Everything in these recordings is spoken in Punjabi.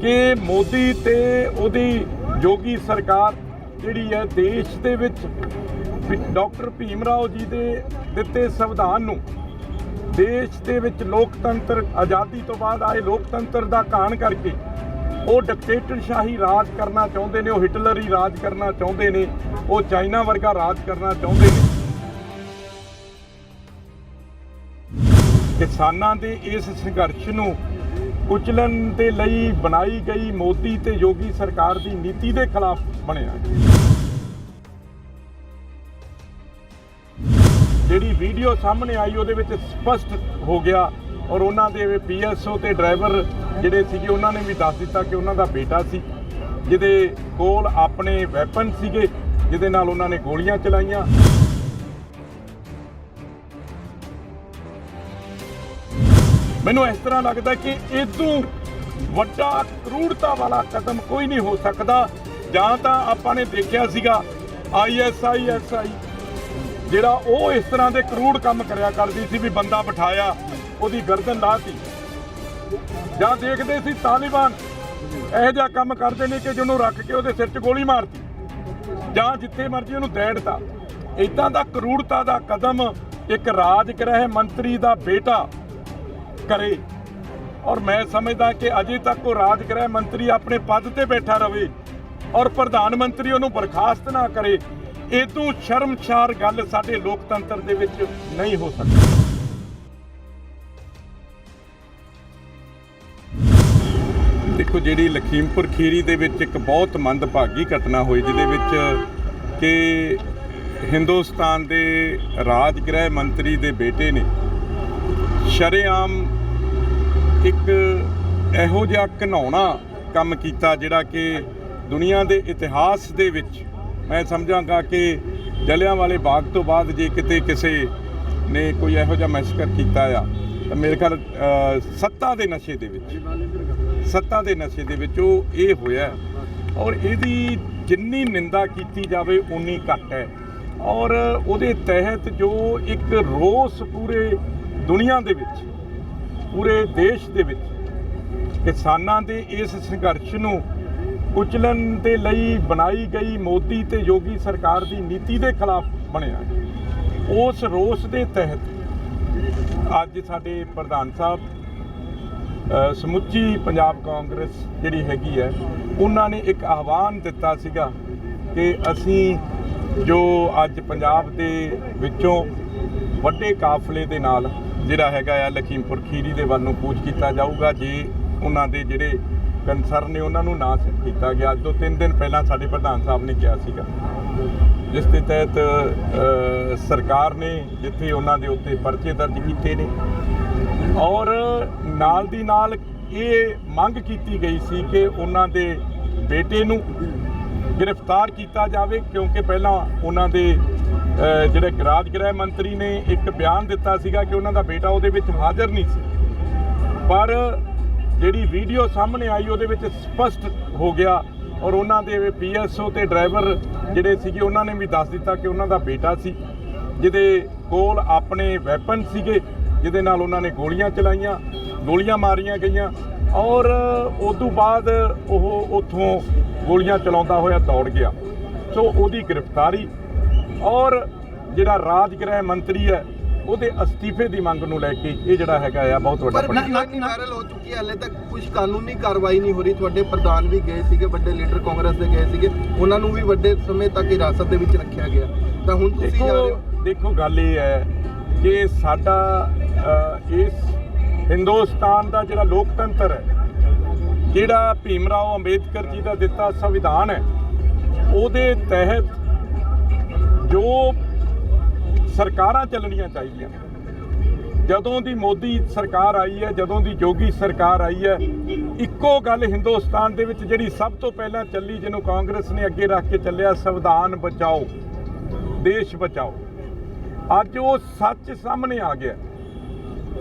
ਕਿ ਮੋਦੀ ਤੇ ਉਹਦੀ ਜੋਗੀ ਸਰਕਾਰ ਜਿਹੜੀ ਹੈ ਦੇਸ਼ ਦੇ ਵਿੱਚ ਡਾਕਟਰ ਭੀਮ ਰਾਓ ਜੀ ਦੇ ਦਿੱਤੇ ਸੰਵਿਧਾਨ ਨੂੰ ਦੇਸ਼ ਦੇ ਵਿੱਚ ਲੋਕਤੰਤਰ ਆਜ਼ਾਦੀ ਤੋਂ ਬਾਅਦ ਆਏ ਲੋਕਤੰਤਰ ਦਾ ਕਾਣ ਕਰਕੇ ਉਹ ਡਿਕਟੇਟਰਸ਼ਾਹੀ ਰਾਜ ਕਰਨਾ ਚਾਹੁੰਦੇ ਨੇ, ਉਹ ਹਿਟਲਰੀ ਰਾਜ ਕਰਨਾ ਚਾਹੁੰਦੇ ਨੇ, ਉਹ ਚਾਈਨਾ ਵਰਗਾ ਰਾਜ ਕਰਨਾ ਚਾਹੁੰਦੇ ਨੇ। ਕਿਸਾਨਾਂ ਦੇ ਇਸ ਸੰਘਰਸ਼ ਨੂੰ ਕੁਚਲਣ ਦੇ ਲਈ ਬਣਾਈ ਗਈ ਮੋਦੀ ਤੇ ਯੋਗੀ ਸਰਕਾਰ ਦੀ ਨੀਤੀ ਦੇ ਖਿਲਾਫ ਬਣਿਆ। ਜਿਹੜੀ ਵੀਡੀਓ ਸਾਹਮਣੇ ਆਈ, ਉਹਦੇ ਵਿੱਚ ਸਪਸ਼ਟ ਹੋ ਗਿਆ ਔਰ ਉਹਨਾਂ ਦੇ ਪੀਐਸਓ ਤੇ ਡਰਾਈਵਰ ਜਿਹੜੇ ਸੀਗੇ, ਉਹਨਾਂ ਨੇ ਵੀ ਦੱਸ ਦਿੱਤਾ ਕਿ ਉਹਨਾਂ ਦਾ ਬੇਟਾ ਸੀ, ਜਿਹਦੇ ਕੋਲ ਆਪਣੇ ਵੈਪਨ ਸੀਗੇ, ਜਿਹਦੇ ਨਾਲ ਉਹਨਾਂ ਨੇ ਗੋਲੀਆਂ ਚਲਾਈਆਂ। ਮੈਨੂੰ ਇਸ ਤਰ੍ਹਾਂ ਲੱਗਦਾ ਕਿ ਇਦੋਂ ਵੱਡਾ ਕਰੂੜਤਾ ਵਾਲਾ ਕਦਮ ਕੋਈ ਨਹੀਂ ਹੋ ਸਕਦਾ। ਜਾਂ ਤਾਂ ਆਪਾਂ ਨੇ ਦੇਖਿਆ ਸੀਗਾ ਆਈਐਸਆਈਐਸਆਈ ਜਿਹੜਾ ਉਹ ਇਸ ਤਰ੍ਹਾਂ ਦੇ ਕਰੂੜ ਕੰਮ ਕਰਿਆ ਕਰਦੀ ਸੀ ਵੀ ਬੰਦਾ ਬਿਠਾਇਆ, ਉਹਦੀ ਗਰਦਨ ਲਾਤੀ। ਜਾਂ ਦੇਖਦੇ ਸੀ ਤਾਲਿਬਾਨ ਇਹੋ ਜਿਹਾ ਕੰਮ ਕਰਦੇ ਨੇ ਕਿ ਜਿਹਨੂੰ ਰੱਖ ਕੇ ਉਹਦੇ ਸਿਰ 'ਚ ਗੋਲੀ ਮਾਰਤੀ। ਜਾਂ ਜਿੱਥੇ ਮਰਜ਼ੀ ਉਹਨੂੰ ਦੈੜਤਾ ਇਦਾਂ ਦਾ ਕਰੂੜਤਾ ਦਾ ਕਦਮ ਇੱਕ ਰਾਜ ਗ੍ਰਹਿ ਮੰਤਰੀ ਦਾ ਬੇਟਾ ਕਰੇ। ਔਰ ਮੈਂ ਸਮਝਦਾ ਕਿ ਅਜੇ ਤੱਕ ਉਹ ਰਾਜ ਗ੍ਰਹਿ ਮੰਤਰੀ ਆਪਣੇ ਪਦ ਤੇ ਬੈਠਾ ਰਵੇ ਔਰ ਪ੍ਰਧਾਨ ਮੰਤਰੀ ਉਹਨੂੰ ਬਰਖਾਸਤ ਨਾ ਕਰੇ, ਇਹ ਤੋਂ ਸ਼ਰਮਸ਼ਾਰ ਗੱਲ ਸਾਡੇ ਲੋਕਤੰਤਰ ਦੇ ਵਿੱਚ ਨਹੀਂ ਹੋ ਸਕਦੀ। ਦੇਖੋ, ਜਿਹੜੀ ਲਖੀਮਪੁਰ ਖੀਰੀ ਦੇ ਵਿੱਚ ਇੱਕ ਬਹੁਤ ਮੰਦਭਾਗੀ ਘਟਨਾ ਹੋਈ, ਜਿਹਦੇ ਵਿੱਚ ਕਿ ਹਿੰਦੁਸਤਾਨ ਦੇ ਰਾਜ ਗ੍ਰਹਿ ਮੰਤਰੀ ਦੇ ਬੇਟੇ ਨੇ ਸ਼ਰੇਆਮ ਇੱਕ ਇਹੋ ਜਿਹਾ ਘਿਨਾਉਣਾ ਕੰਮ ਕੀਤਾ ਜਿਹੜਾ ਕਿ ਦੁਨੀਆ ਦੇ ਇਤਿਹਾਸ ਦੇ ਵਿੱਚ ਮੈਂ ਸਮਝਾਂਗਾ ਕਿ ਜਲਿਆਂ ਵਾਲੇ ਬਾਗ ਤੋਂ ਬਾਅਦ ਜੇ ਕਿਤੇ ਕਿਸੇ ਨੇ ਕੋਈ ਇਹੋ ਜਿਹਾ ਮੈਸਕਰ ਕੀਤਾ ਆ, ਤਾਂ ਮੇਰੇ ਖਿਆਲ ਸੱਤਾ ਦੇ ਨਸ਼ੇ ਦੇ ਵਿੱਚ। ਸੱਤਾ ਦੇ ਨਸ਼ੇ ਦੇ ਵਿੱਚ ਉਹ ਇਹ ਹੋਇਆ। ਔਰ ਇਹਦੀ ਜਿੰਨੀ ਨਿੰਦਾ ਕੀਤੀ ਜਾਵੇ ਉਨੀ ਘੱਟ ਹੈ। ਔਰ ਉਹਦੇ ਤਹਿਤ ਜੋ ਇੱਕ ਰੋਸ ਪੂਰੇ ਦੁਨੀਆ ਦੇ ਵਿੱਚ ਪੂਰੇ ਦੇਸ਼ ਦੇ ਵਿੱਚ ਕਿਸਾਨਾਂ ਦੇ ਇਸ ਸੰਘਰਸ਼ ਨੂੰ ਕੁਚਲਣ ਦੇ ਲਈ ਬਣਾਈ ਗਈ ਮੋਦੀ ਤੇ ਯੋਗੀ ਸਰਕਾਰ ਦੀ ਨੀਤੀ ਦੇ ਖਿਲਾਫ ਬਣਿਆ ਉਸ ਰੋਸ ਦੇ ਤਹਿਤ ਅੱਜ ਸਾਡੇ ਪ੍ਰਧਾਨ ਸਾਹਿਬ ਸਮੁੱਚੀ ਪੰਜਾਬ ਕਾਂਗਰਸ ਜਿਹੜੀ ਹੈਗੀ ਹੈ, ਉਹਨਾਂ ਨੇ ਇੱਕ ਆਹਵਾਨ ਦਿੱਤਾ ਸੀਗਾ ਕਿ ਅਸੀਂ ਜੋ ਅੱਜ ਪੰਜਾਬ ਦੇ ਵਿੱਚੋਂ ਵੱਡੇ ਕਾਫਲੇ ਦੇ ਨਾਲ ਜਿਹੜਾ ਹੈਗਾ ਆ ਲਖੀਮਪੁਰ ਖੀਰੀ ਦੇ ਵੱਲ ਨੂੰ ਕੂਚ ਕੀਤਾ ਜਾਊਗਾ। ਜੇ ਉਹਨਾਂ ਦੇ ਜਿਹੜੇ ਕੰਸਰਨ ਨੇ, ਉਹਨਾਂ ਨੂੰ ਨਾ ਸਿੱਟ ਕੀਤਾ ਗਿਆ। ਅੱਜ ਤੋਂ 3 ਦਿਨ ਪਹਿਲਾਂ ਸਾਡੇ ਪ੍ਰਧਾਨ ਸਾਹਿਬ ਨੇ ਕਿਹਾ ਸੀਗਾ। ਜਿਸ ਦੇ ਤਹਿਤ ਸਰਕਾਰ ਨੇ ਜਿੱਥੇ ਉਹਨਾਂ ਦੇ ਉੱਤੇ ਪਰਚੇ ਦਰਜ ਕੀਤੇ ਨੇ ਔਰ ਨਾਲ ਦੀ ਨਾਲ ਇਹ ਮੰਗ ਕੀਤੀ ਗਈ ਸੀ ਕਿ ਉਹਨਾਂ ਦੇ ਬੇਟੇ ਨੂੰ ਗ੍ਰਿਫਤਾਰ ਕੀਤਾ ਜਾਵੇ, ਕਿਉਂਕਿ ਪਹਿਲਾਂ ਉਹਨਾਂ ਦੇ ਜਿਹੜੇ ਰਾਜ ਗ੍ਰਹਿ ਮੰਤਰੀ ਨੇ ਇੱਕ ਬਿਆਨ ਦਿੱਤਾ ਸੀਗਾ ਕਿ ਉਹਨਾਂ ਦਾ ਬੇਟਾ ਉਹਦੇ ਵਿੱਚ ਹਾਜ਼ਰ ਨਹੀਂ ਸੀ। ਪਰ ਜਿਹੜੀ ਵੀਡੀਓ ਸਾਹਮਣੇ ਆਈ, ਉਹਦੇ ਵਿੱਚ ਸਪਸ਼ਟ ਹੋ ਗਿਆ ਔਰ ਉਹਨਾਂ ਦੇ ਪੀਐਸਓ ਤੇ ਡਰਾਈਵਰ ਜਿਹੜੇ ਸੀਗੇ, ਉਹਨਾਂ ਨੇ ਵੀ ਦੱਸ ਦਿੱਤਾ ਕਿ ਉਹਨਾਂ ਦਾ ਬੇਟਾ ਸੀ, ਜਿਹਦੇ ਕੋਲ ਆਪਣੇ ਵੈਪਨ ਸੀਗੇ, ਜਿਹਦੇ ਨਾਲ ਉਹਨਾਂ ਨੇ ਗੋਲੀਆਂ ਚਲਾਈਆਂ, ਗੋਲੀਆਂ ਮਾਰੀਆਂ ਗਈਆਂ ਔਰ ਉਸ ਤੋਂ ਬਾਅਦ ਉਹ ਉੱਥੋਂ ਗੋਲੀਆਂ ਚਲਾਉਂਦਾ ਹੋਇਆ ਦੌੜ ਗਿਆ। ਸੋ ਉਹਦੀ ਗ੍ਰਿਫਤਾਰੀ ਔਰ ਜਿਹੜਾ ਰਾਜ ਗ੍ਰਹਿ ਮੰਤਰੀ ਹੈ ਉਹਦੇ ਅਸਤੀਫੇ ਦੀ ਮੰਗ ਨੂੰ ਲੈ ਕੇ ਇਹ ਜਿਹੜਾ ਹੈਗਾ ਆ ਬਹੁਤ ਵੱਡਾ ਪਰ ਵਾਇਰਲ ਹੋ ਚੁੱਕੀ ਹੈ ਹਲੇ ਤੱਕ ਕੁਝ ਕਾਨੂੰਨੀ ਕਾਰਵਾਈ ਨਹੀਂ ਹੋ ਰਹੀ। ਤੁਹਾਡੇ ਪ੍ਰਧਾਨ ਵੀ ਗਏ ਸੀਗੇ ਵੱਡੇ ਲੀਡਰ ਕਾਂਗਰਸ ਦੇ ਗਏ ਸੀਗੇ। ਉਹਨਾਂ ਨੂੰ ਵੀ ਵੱਡੇ ਸਮੇਂ ਤੱਕ ਹਿਰਾਸਤ ਦੇ ਵਿੱਚ ਰੱਖਿਆ ਗਿਆ। ਤਾਂ ਹੁਣ ਤੁਸੀਂ ਜਾ ਰਹੇ ਹੋ। ਦੇਖੋ ਗੱਲ ਇਹ ਹੈ ਕਿ ਸਾਡਾ ਇਸ ਹਿੰਦੁਸਤਾਨ ਦਾ ਜਿਹੜਾ ਲੋਕਤੰਤਰ ਹੈ ਜਿਹੜਾ ਭੀਮ ਰਾਓ ਅੰਬੇਦਕਰ ਜੀ ਦਾ ਦਿੱਤਾ ਸੰਵਿਧਾਨ ਹੈ ਉਹਦੇ ਤਹਿਤ ਜੋ ਸਰਕਾਰਾਂ ਚੱਲਣੀਆਂ ਚਾਹੀਦੀਆਂ ਜਦੋਂ ਦੀ ਮੋਦੀ ਸਰਕਾਰ ਆਈ ਹੈ, ਜਦੋਂ ਦੀ ਜੋਗੀ ਸਰਕਾਰ ਆਈ ਹੈ, ਇੱਕੋ ਗੱਲ ਹਿੰਦੁਸਤਾਨ ਦੇ ਵਿੱਚ ਜਿਹੜੀ ਸਭ ਤੋਂ ਪਹਿਲਾਂ ਚੱਲੀ, ਜਿਹਨੂੰ ਕਾਂਗਰਸ ਨੇ ਅੱਗੇ ਰੱਖ ਕੇ ਚੱਲਿਆ, ਸੰਵਿਧਾਨ ਬਚਾਓ, ਦੇਸ਼ ਬਚਾਓ। ਅੱਜ ਉਹ ਸੱਚ ਸਾਹਮਣੇ ਆ ਗਿਆ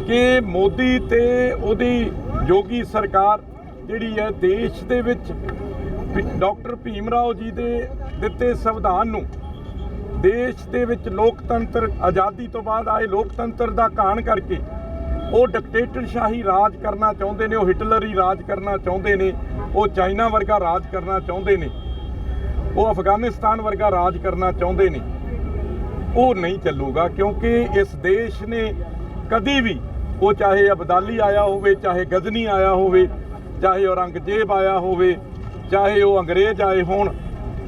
ਕਿ ਮੋਦੀ ਤੇ ਉਹਦੀ ਯੋਗੀ ਸਰਕਾਰ ਜਿਹੜੀ ਹੈ, ਦੇਸ਼ ਦੇ ਵਿੱਚ ਡਾਕਟਰ ਭੀਮ ਰਾਓ ਜੀ ਦੇ ਦਿੱਤੇ ਸੰਵਿਧਾਨ ਨੂੰ ਦੇਸ਼ ਦੇ ਵਿੱਚ ਲੋਕਤੰਤਰ ਆਜ਼ਾਦੀ ਤੋਂ ਬਾਅਦ ਆਏ ਲੋਕਤੰਤਰ ਦਾ ਕਾਣ ਕਰਕੇ ਉਹ ਡਿਕਟੇਟਰਸ਼ਾਹੀ ਰਾਜ ਕਰਨਾ ਚਾਹੁੰਦੇ ਨੇ, ਉਹ ਹਿਟਲਰੀ ਰਾਜ ਕਰਨਾ ਚਾਹੁੰਦੇ ਨੇ, ਉਹ ਚਾਈਨਾ ਵਰਗਾ ਰਾਜ ਕਰਨਾ ਚਾਹੁੰਦੇ ਨੇ, ਉਹ ਅਫਗਾਨਿਸਤਾਨ ਵਰਗਾ ਰਾਜ ਕਰਨਾ ਚਾਹੁੰਦੇ ਨੇ। ਉਹ ਨਹੀਂ ਚੱਲੂਗਾ ਕਿਉਂਕਿ ਇਸ ਦੇਸ਼ ਨੇ ਕਦੀ ਵੀ ਉਹ ਚਾਹੇ ਅਬਦਾਲੀ ਆਇਆ ਹੋਵੇ, ਚਾਹੇ ਗਜ਼ਨੀ ਆਇਆ ਹੋਵੇ, ਚਾਹੇ ਔਰੰਗਜ਼ੇਬ ਆਇਆ ਹੋਵੇ, ਚਾਹੇ ਉਹ ਅੰਗਰੇਜ਼ ਆਏ ਹੋਣ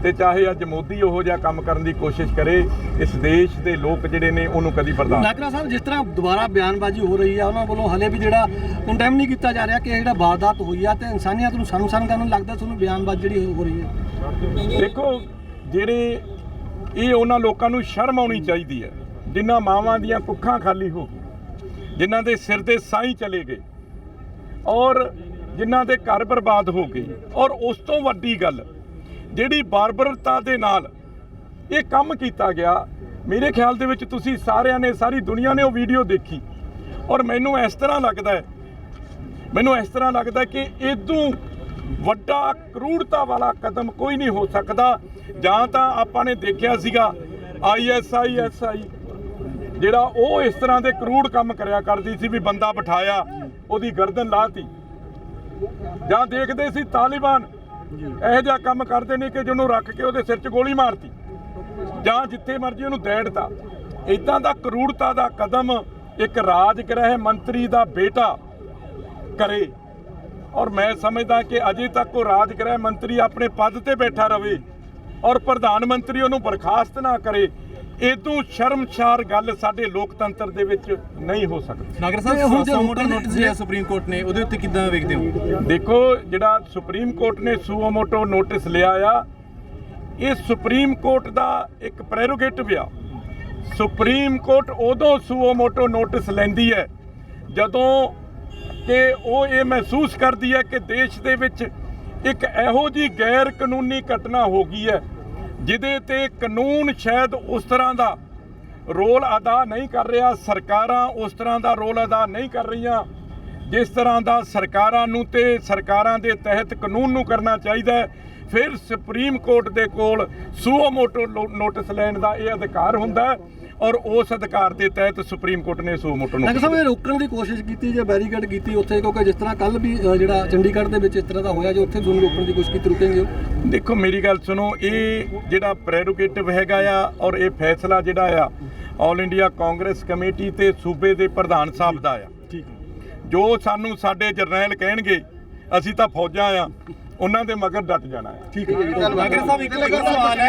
ਤੇ ਚਾਹੇ ਅੱਜ ਮੋਦੀ ਉਹੋ ਜਿਹਾ ਕੰਮ ਕਰਨ ਦੀ ਕੋਸ਼ਿਸ਼ ਕਰੇ ਇਸ ਦੇਸ਼ ਦੇ ਲੋਕ ਜਿਹੜੇ ਨੇ ਉਹਨੂੰ ਕਦੀ ਬਰਦਾਸ਼ਤ ਨਾਗਰਾ ਸਾਹਿਬ ਜਿਸ ਤਰ੍ਹਾਂ ਦੁਬਾਰਾ ਬਿਆਨਬਾਜ਼ੀ ਹੋ ਰਹੀ ਆ ਉਹਨਾਂ ਵੱਲੋਂ ਹਲੇ ਵੀ ਜਿਹੜਾ ਕੰਡੈਮ ਨਹੀਂ ਕੀਤਾ ਜਾ ਰਿਹਾ ਕਿ ਇਹ ਜਿਹੜਾ ਵਾਰਦਾਤ ਹੋਈ ਆ ਤੇ ਇਨਸਾਨੀਅਤ ਨੂੰ ਸਾਨੂੰ ਕਰਨ ਲੱਗਦਾ ਤੁਹਾਨੂੰ ਬਿਆਨਬਾਜ਼ੀ ਜਿਹੜੀ ਹੋ ਰਹੀ ਹੈ? ਦੇਖੋ ਜਿਹੜੇ ਇਹ ਉਹਨਾਂ ਲੋਕਾਂ ਨੂੰ ਸ਼ਰਮ ਆਉਣੀ ਚਾਹੀਦੀ ਹੈ ਜਿਨ੍ਹਾਂ ਮਾਵਾਂ ਦੀਆਂ ਕੁੱਖਾਂ ਖਾਲੀ ਹੋ ਗਈਆਂ ਜਿਨ੍ਹਾਂ ਦੇ ਸਿਰ ਦੇ ਸਾਈਂ ਚਲੇ ਗਏ ਔਰ ਜਿਨ੍ਹਾਂ ਦੇ ਘਰ ਬਰਬਾਦ ਹੋ ਗਏ ਔਰ ਉਸ ਤੋਂ ਵੱਡੀ ਗੱਲ ਜਿਹੜੀ ਬਾਰਬਰਤਾ ਦੇ ਨਾਲ ਇਹ ਕੰਮ ਕੀਤਾ ਗਿਆ, ਮੇਰੇ ਖਿਆਲ ਦੇ ਵਿੱਚ ਤੁਸੀਂ ਸਾਰਿਆਂ ਨੇ, ਸਾਰੀ ਦੁਨੀਆ ਨੇ ਉਹ ਵੀਡੀਓ ਦੇਖੀ। ਔਰ ਮੈਨੂੰ ਇਸ ਤਰ੍ਹਾਂ ਲੱਗਦਾ ਹੈ, ਮੈਨੂੰ ਇਸ ਤਰ੍ਹਾਂ ਲੱਗਦਾ ਕਿ ਇਦੋਂ ਵੱਡਾ ਕਰੂੜਤਾ ਵਾਲਾ ਕਦਮ ਕੋਈ ਨਹੀਂ ਹੋ ਸਕਦਾ। ਜਾਂ ਤਾਂ ਆਪਾਂ ਨੇ ਦੇਖਿਆ ਸੀਗਾ ਆਈਐਸਆਈ ਐਸਆਈ ਜਿਹੜਾ ਉਹ ਇਸ ਤਰ੍ਹਾਂ ਦੇ ਕਰੂੜ ਕੰਮ ਕਰਿਆ ਕਰਦੀ ਸੀ ਵੀ ਬੰਦਾ ਬਿਠਾਇਆ, ਉਹਦੀ ਗਰਦਨ ਲਾਤੀ। ਜਾਂ ਦੇਖਦੇ ਸੀ ਤਾਲਿਬਾਨ ਇਹੋ ਜਿਹਾ ਕੰਮ ਕਰਦੇ ਨੇ ਕਿ ਜਿਹਨੂੰ ਰੱਖ ਕੇ ਉਹਦੇ ਸਿਰ 'ਚ ਗੋਲੀ ਮਾਰਤੀ। ਜਾਂ ਜਿੱਥੇ ਮਰਜ਼ੀ ਉਹਨੂੰ ਦੇੜਤਾ ਇਦਾਂ ਦਾ ਕਰੂੜਤਾ ਦਾ ਕਦਮ ਇੱਕ ਰਾਜ ਗ੍ਰਹਿ ਮੰਤਰੀ ਦਾ ਬੇਟਾ ਕਰੇ। ਔਰ ਮੈਂ ਸਮਝਦਾ ਕਿ ਅਜੇ ਤੱਕ ਉਹ ਰਾਜ ਗ੍ਰਹਿ ਮੰਤਰੀ ਆਪਣੇ ਪਦ ਤੇ ਬੈਠਾ ਰਵੇ ਔਰ ਪ੍ਰਧਾਨ ਮੰਤਰੀ ਉਹਨੂੰ ਬਰਖਾਸਤ ਨਾ ਕਰੇ। ਇਦੋਂ ਸ਼ਰਮਸ਼ਾਰ ਗੱਲ ਸਾਡੇ ਲੋਕਤੰਤਰ ਦੇ ਵਿੱਚ ਨਹੀਂ ਹੋ ਸਕਦੀ। ਨਾਗਰ ਤੇ ਹੁਣ ਸਾਹਿਬ ਜੇ ਸੋ ਮੋਟਰ ਲੋਕਾਂ ਨੋਟਿਸ ਲਿਆ ਸੁਪਰੀਮ ਕੋਰਟ ਨੇ ਉਹਦੇ ਉੱਤੇ ਕਿੱਦਾਂ ਵੇਖਦੇ ਹੋ? ਦੇਖੋ ਜਿਹੜਾ ਸੁਪਰੀਮ ਕੋਰਟ ਨੇ ਸੂਓਮੋਟੋ ਨੋਟਿਸ ਲਿਆ ਆ ਇਹ ਸੁਪਰੀਮ ਕੋਰਟ ਦਾ ਇੱਕ ਪ੍ਰੈਰੋਗੇਟਿਵ ਆ। ਸੁਪਰੀਮ ਕੋਰਟ ਉਦੋਂ ਸੂਓਮੋਟੋ ਨੋਟਿਸ ਲੈਂਦੀ ਹੈ ਜਦੋਂ ਕਿ ਉਹ ਇਹ ਮਹਿਸੂਸ ਕਰਦੀ ਹੈ ਕਿ ਦੇਸ਼ ਦੇ ਵਿੱਚ ਇੱਕ ਇਹੋ ਜੀ ਗੈਰ ਕਾਨੂੰਨੀ ਘਟਨਾ ਹੋ ਗਈ ਹੈ ਜਿਹਦੇ ਤੇ ਕਾਨੂੰਨ ਸ਼ਾਇਦ ਉਸ ਤਰ੍ਹਾਂ ਦਾ ਰੋਲ ਅਦਾ ਨਹੀਂ ਕਰ ਰਿਹਾ, ਸਰਕਾਰਾਂ ਉਸ ਤਰ੍ਹਾਂ ਦਾ ਰੋਲ ਅਦਾ ਨਹੀਂ ਕਰ ਰਹੀਆਂ। ਜਿਸ ਤਰ੍ਹਾਂ ਦਾ ਸਰਕਾਰਾਂ ਨੂੰ ਤੇ ਸਰਕਾਰਾਂ ਦੇ ਤਹਿਤ ਕਾਨੂੰਨ ਨੂੰ ਕਰਨਾ ਚਾਹੀਦਾ ਹੈ ਫਿਰ ਸੁਪਰੀਮ ਕੋਰਟ ਦੇ ਕੋਲ ਸੂਓ ਮੋਟੋ ਨੋਟਿਸ ਲੈਣ ਦਾ ਇਹ ਅਧਿਕਾਰ ਹੁੰਦਾ ਔਰ ਉਸ ਅਧਿਕਾਰ ਦੇ ਤਹਿਤ ਸੁਪਰੀਮ ਕੋਰਟ ਨੇ ਸੂਓ ਮੋਟੋ ਨੋਟਿਸ ਸਾਹਿਬ ਇਹ ਰੋਕਣ ਦੀ ਕੋਸ਼ਿਸ਼ ਕੀਤੀ ਜਾਂ ਬੈਰੀਕੇਡ ਕੀਤੀ ਉੱਥੇ? ਕਿਉਂਕਿ ਜਿਸ ਤਰ੍ਹਾਂ ਕੱਲ ਵੀ ਜਿਹੜਾ ਚੰਡੀਗੜ੍ਹ ਦੇ ਵਿੱਚ ਇਸ ਤਰ੍ਹਾਂ ਦਾ ਹੋਇਆ ਜੇ ਉੱਥੇ ਤੁਹਾਨੂੰ ਰੋਕਣ ਦੀ ਕੋਸ਼ਿਸ਼ ਕੀਤੀ ਰੁਕੇਂਗੇ ਦੇਖੋ ਮੇਰੀ ਗੱਲ ਸੁਣੋ ਇਹ ਜਿਹੜਾ ਪ੍ਰੈਰੋਗੇਟਿਵ ਹੈਗਾ ਆ ਔਰ ਇਹ ਫੈਸਲਾ ਜਿਹੜਾ ਆ ਆਲ ਇੰਡੀਆ ਕਾਂਗਰਸ ਕਮੇਟੀ ਤੇ ਸੂਬੇ ਦੇ ਪ੍ਰਧਾਨ ਸਾਹਿਬ ਦਾ ਆ। ਠੀਕ ਜੋ ਸਾਨੂੰ ਸਾਡੇ ਜਰਨੈਲ ਕਹਿਣਗੇ ਅਸੀਂ ਤਾਂ ਫੌਜਾਂ ਆ ਉਹਨਾਂ ਦੇ ਮਗਰ ਡਟ ਜਾਣਾ ਹੈ। ਠੀਕ ਹੈ। ਜੀ। ਨਾਗਰ ਸਾਹਿਬ ਇੱਕ ਇੱਕ ਸਵਾਲ ਹੈ।